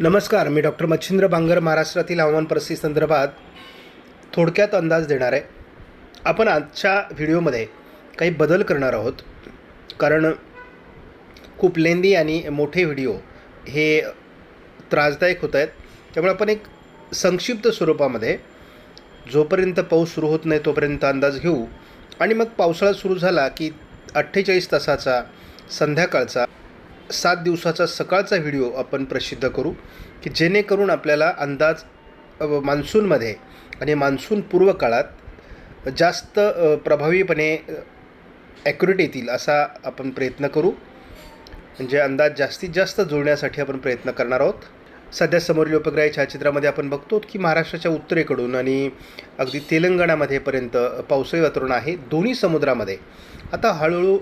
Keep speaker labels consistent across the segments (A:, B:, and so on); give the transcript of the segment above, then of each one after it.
A: नमस्कार मी डॉक्टर मच्छिंद्र बांगर महाराष्ट्रातील हवामान परिस्थिती संदर्भात थोडक्यात अंदाज देणार आहे. आपण आजच्या व्हिडिओमध्ये काही बदल करणार आहोत. कारण खूप लेंदी आणि मोठे व्हिडिओ हे त्रासदायक होत आहेत. त्यामुळे आपण एक संक्षिप्त स्वरूपामध्ये जोपर्यंत पाऊस सुरू होत नाही तोपर्यंत अंदाज घेऊ. आणि मग पावसाळा सुरू झाला की अठ्ठेचाळीस तासाचा संध्याकाळचा सात दिवसाचा सकाळचा व्हिडिओ आपण प्रसिद्ध करू की जेणेकरून आपल्याला अंदाज मान्सूनमध्ये आणि मान्सून पूर्व काळात जास्त प्रभावीपणे ॲक्युरेट येतील असा आपण प्रयत्न करू. म्हणजे अंदाज जास्तीत जास्त जुळण्यासाठी आपण प्रयत्न करणार आहोत. सध्या समोरील उपग्रह छायाचित्रामध्ये आपण बघतो की महाराष्ट्राच्या उत्तरेकडून आणि अगदी तेलंगणामध्येपर्यंत पावसाळी वातावरण आहे. दोन्ही समुद्रामध्ये. आता हळूहळू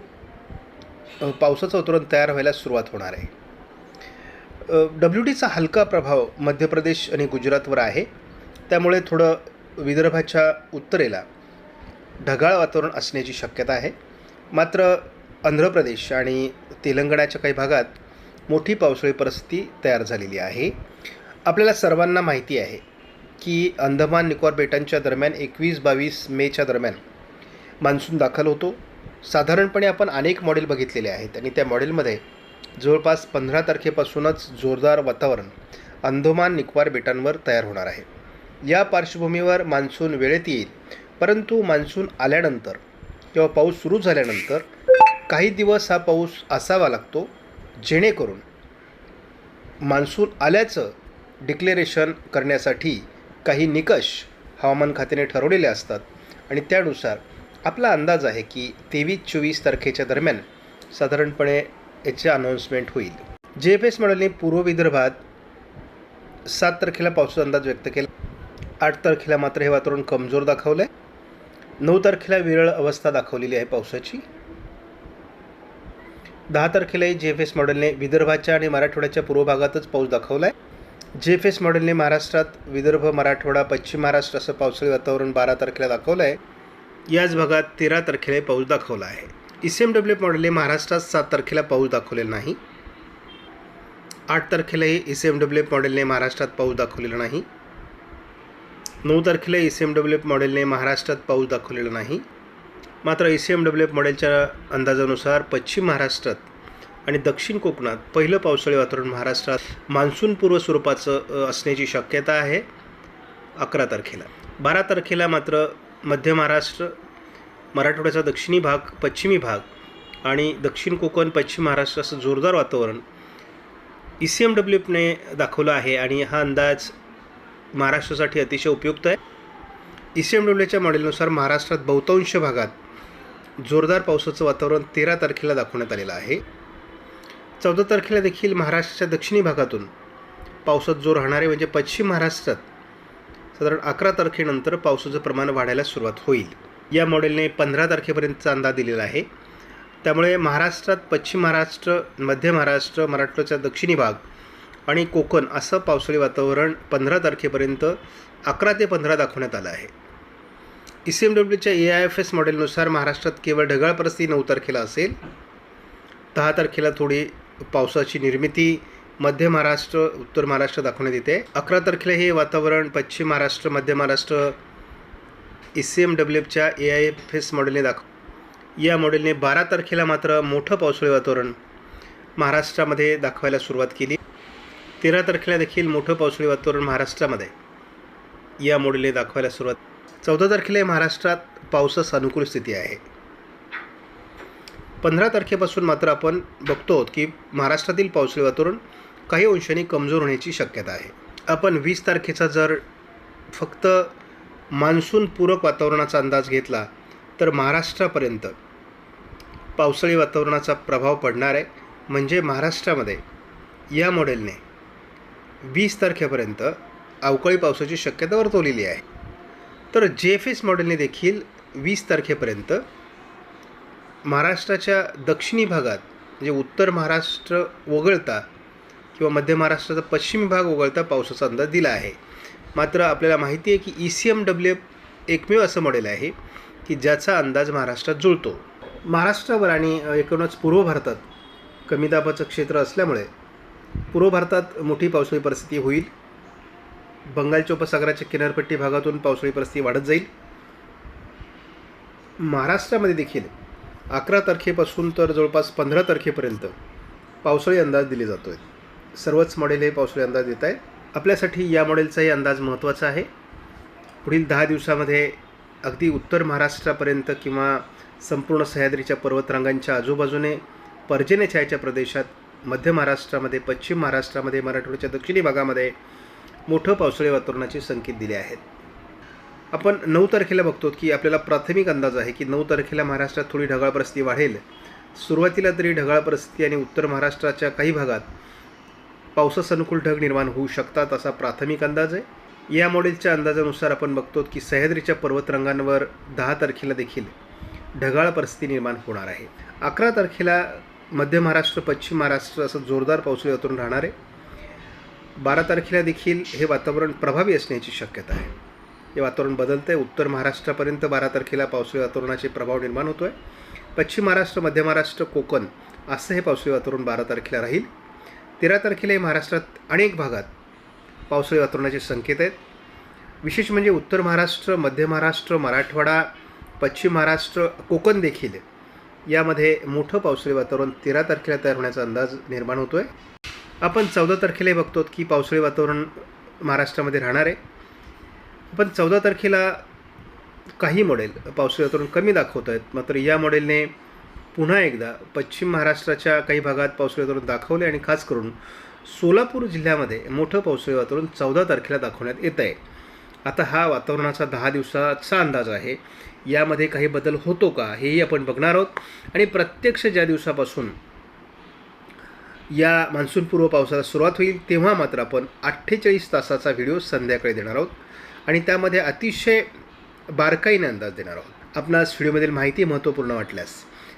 A: पावसाचं वातावरण तयार व्हायला सुरुवात होणार आहे. डब्ल्यू डीचा हलका प्रभाव मध्य प्रदेश आणि गुजरातवर आहे. त्यामुळे थोडं विदर्भाच्या उत्तरेला ढगाळ वातावरण असण्याची शक्यता आहे. मात्र आंध्र प्रदेश आणि तेलंगणाच्या काही भागात मोठी पावसाळी परिस्थिती तयार झालेली आहे. आपल्याला सर्वांना माहिती आहे की अंदमान निकोबार बेटांच्या दरम्यान एकवीस बावीस मेच्या दरम्यान मान्सून दाखल होतो. साधारणपणे आपण अनेक मॉडेल बघितलेले आहेत आणि त्या मॉडेलमध्ये जवळपास पंधरा तारखेपासूनच जोरदार वातावरण अंदमान निकोबार बेटांवर तयार होणार आहे. या पार्श्वभूमीवर मान्सून वेळेत येईल परंतु मान्सून आल्यानंतर किंवा पाऊस सुरू झाल्यानंतर काही दिवस हा पाऊस असावा लागतो जेणेकरून मान्सून आल्याचं डिक्लेरेशन करण्यासाठी काही निकष हवामान खात्याने ठरवलेले असतात आणि त्यानुसार आपला अंदाज आहे की तेवीस चोवीस तारखेच्या दरम्यान साधारणपणे याचे अनाऊन्समेंट होईल. जे एफ एस मॉडेलने पूर्व विदर्भात सात तारखेला पावसाचा अंदाज व्यक्त केला. आठ तारखेला मात्र हे वातावरण कमजोर दाखवलं आहे नऊ तारखेला विरळ अवस्था दाखवलेली आहे पावसाची. दहा तारखेलाही जे एफ एस मॉडेलने विदर्भाच्या आणि मराठवाड्याच्या पूर्व भागातच पाऊस दाखवला आहे जे एफ एस मॉडेलने महाराष्ट्रात विदर्भ मराठवाडा पश्चिम महाराष्ट्र असं पावसाळी वातावरण बारा तारखेला दाखवलं आहे याच भागात तेरा तारखेला पाऊस दाखवला आहे. ई सी एम डब्ल्यू मॉडेलने महाराष्ट्रात सात तारखेला पाऊस दाखवलेला नाही. आठ तारखेलाही ई सी एम डब्ल्यू मॉडेलने महाराष्ट्रात पाऊस दाखवलेला नाही. नऊ तारखेला ई सी एम डब्ल्यू मॉडेलने महाराष्ट्रात पाऊस दाखवलेला नाही. मात्र ई सी एम डब्ल्यू मॉडेलच्या अंदाजानुसार पश्चिम महाराष्ट्रात आणि दक्षिण कोकणात पहिलं पावसाळी वातावरण महाराष्ट्रात मान्सूनपूर्व स्वरूपाचं असण्याची शक्यता आहे अकरा तारखेला. बारा तारखेला मात्र मध्य महाराष्ट्र मराठवाड्याचा दक्षिणी भाग पश्चिमी भाग आणि दक्षिण कोकण पश्चिम महाराष्ट्र असं जोरदार वातावरण ई सी एम डब्ल्यूने दाखवलं आहे आणि हा अंदाज महाराष्ट्रासाठी अतिशय उपयुक्त आहे. ई सी एम डब्ल्यूच्या मॉडेलनुसार महाराष्ट्रात बहुतांश भागात जोरदार पावसाचं वातावरण तेरा तारखेला दाखवण्यात आलेलं आहे. चौदा तारखेला देखील महाराष्ट्राच्या दक्षिणी भागातून पावसात जोर राहणारे म्हणजे पश्चिम महाराष्ट्रात साधारण अकरा तारखेनंतर पावसाचं प्रमाण वाढायला सुरुवात होईल. या मॉडेलने पंधरा तारखेपर्यंतचा अंदाज दिलेला आहे. त्यामुळे महाराष्ट्रात पश्चिम महाराष्ट्र मध्य महाराष्ट्र मराठवाड्याचा दक्षिणी भाग आणि कोकण असं पावसाळी वातावरण पंधरा तारखेपर्यंत अकरा ते पंधरा दाखवण्यात आलं आहे. ई सी एम डब्ल्यूच्या ए आय एफ एस मॉडेलनुसार महाराष्ट्रात केवळ ढगाळ परिस्थिती नऊ तारखेला असेल. दहा तारखेला थोडी पावसाची निर्मिती मध्य महाराष्ट्र उत्तर महाराष्ट्र दाखवण्यात येते. अकरा तारखेला हे वातावरण पश्चिम महाराष्ट्र मध्य महाराष्ट्र ई सी एम डब्ल्यूच्या ए आय एफ एस मॉडेलने दाखव या मॉडेलने बारा तारखेला मात्र मोठं पावसाळी वातावरण महाराष्ट्रामध्ये दाखवायला सुरुवात केली. तेरा तारखेला देखील मोठं पावसाळी वातावरण महाराष्ट्रामध्ये या मॉडेलने दाखवायला सुरुवात. चौदा तारखेला महाराष्ट्रात पावसास अनुकूल स्थिती आहे. पंधरा तारखेपासून मात्र आपण बघतो आहोत की महाराष्ट्रातील पावसाळी वातावरण काही अंशाने कमजोर होण्याची शक्यता आहे. आपण वीस तारखेचा जर फक्त मान्सूनपूरक वातावरणाचा अंदाज घेतला तर महाराष्ट्रापर्यंत पावसाळी वातावरणाचा प्रभाव पडणार आहे. म्हणजे महाराष्ट्रामध्ये या मॉडेलने वीस तारखेपर्यंत अवकाळी पावसाची शक्यता वर्तवलेली आहे. तर जे एफ एस मॉडेलने देखील वीस तारखेपर्यंत महाराष्ट्राच्या दक्षिणी भागात म्हणजे उत्तर महाराष्ट्र वगळता किंवा मध्य महाराष्ट्राचा पश्चिम भाग वगळता पावसाचा अंदाज दिला आहे. मात्र आपल्याला माहिती आहे की ई सी एम डब्ल्यू एकमेव असं मॉडेल आहे की ज्याचा अंदाज महाराष्ट्रात जुळतो. महाराष्ट्रावर आणि एकूणच पूर्व भारतात कमी दाबाचं क्षेत्र असल्यामुळे पूर्व भारतात मोठी पावसाळी परिस्थिती होईल. बंगालच्या उपसागराच्या किनारपट्टी भागातून पावसाळी परिस्थिती वाढत जाईल. महाराष्ट्रामध्ये देखील अकरा तारखेपासून तर जवळपास पंधरा तारखेपर्यंत पावसाळी अंदाज दिले जातो आहे सर्वच मॉडेल हे पावसाळी अंदाज देत आहेत. आपल्यासाठी या मॉडेलचाही अंदाज महत्त्वाचा आहे. पुढील दहा दिवसामध्ये अगदी उत्तर महाराष्ट्रापर्यंत किंवा संपूर्ण सह्याद्रीच्या पर्वतरांगांच्या आजूबाजूने पर्जन्य छायाच्या प्रदेशात मध्य महाराष्ट्रामध्ये पश्चिम महाराष्ट्रामध्ये मराठवाड्याच्या दक्षिणी भागामध्ये मोठं पावसाळी वातावरणाचे संकेत दिले आहेत. आपण नऊ तारखेला बघतो की आपल्याला प्राथमिक अंदाज आहे की नऊ तारखेला महाराष्ट्रात थोडी ढगाळ परिस्थिती वाढेल. सुरुवातीला तरी ढगाळ परिस्थिती आणि उत्तर महाराष्ट्राच्या काही भागात पावसास अनुकूल ढग निर्माण होऊ शकतात असा प्राथमिक अंदाज आहे. या मॉडेलच्या अंदाजानुसार आपण बघतो की सह्याद्रीच्या पर्वतरंगांवर दहा तारखेला देखील ढगाळ परिस्थिती निर्माण होणार आहे. अकरा तारखेला मध्य महाराष्ट्र पश्चिम महाराष्ट्र असं जोरदार पावसाळी वातावरण राहणार आहे. बारा तारखेला देखील हे वातावरण प्रभावी असण्याची शक्यता आहे. हे वातावरण बदलतं आहे उत्तर महाराष्ट्रापर्यंत बारा तारखेला पावसाळी वातावरणाचे प्रभाव निर्माण होतो आहे पश्चिम महाराष्ट्र मध्य महाराष्ट्र कोकण असं हे पावसाळी वातावरण बारा तारखेला राहील. तेरा तारखेला हे महाराष्ट्रात अनेक भागात पावसाळी वातावरणाचे संकेत आहेत. विशेष म्हणजे उत्तर महाराष्ट्र मध्य महाराष्ट्र मराठवाडा पश्चिम महाराष्ट्र कोकण देखील. यामध्ये मोठं पावसाळी वातावरण तेरा तारखेला तयार होण्याचा अंदाज निर्माण होतो आहे आपण चौदा तारखेलाही बघतो की पावसाळी वातावरण महाराष्ट्रामध्ये राहणार आहे. पण चौदा तारखेला काही मॉडेल पावसाळी वातावरण कमी दाखवत आहेत. मात्र या मॉडेलने पुन्हा एकदा पश्चिम महाराष्ट्राच्या काही भागात पावसाळी वातावरण दाखवले आणि खास करून सोलापूर जिल्ह्यामध्ये मोठं पावसाळी वातावरण चौदा तारखेला दाखवण्यात येत आहे. आता हा वातावरणाचा दहा दिवसाचा अंदाज आहे. यामध्ये काही बदल होतो का हेही आपण बघणार आहोत. आणि प्रत्यक्ष ज्या दिवसापासून या मान्सूनपूर्व पावसाला सुरुवात होईल तेव्हा मात्र आपण अठ्ठेचाळीस तासाचा व्हिडिओ संध्याकाळी देणार आहोत. आणि त्यामध्ये अतिशय बारकाईने अंदाज देणार आहोत. आपणास व्हिडिओमधील माहिती महत्त्वपूर्ण वाटल्यास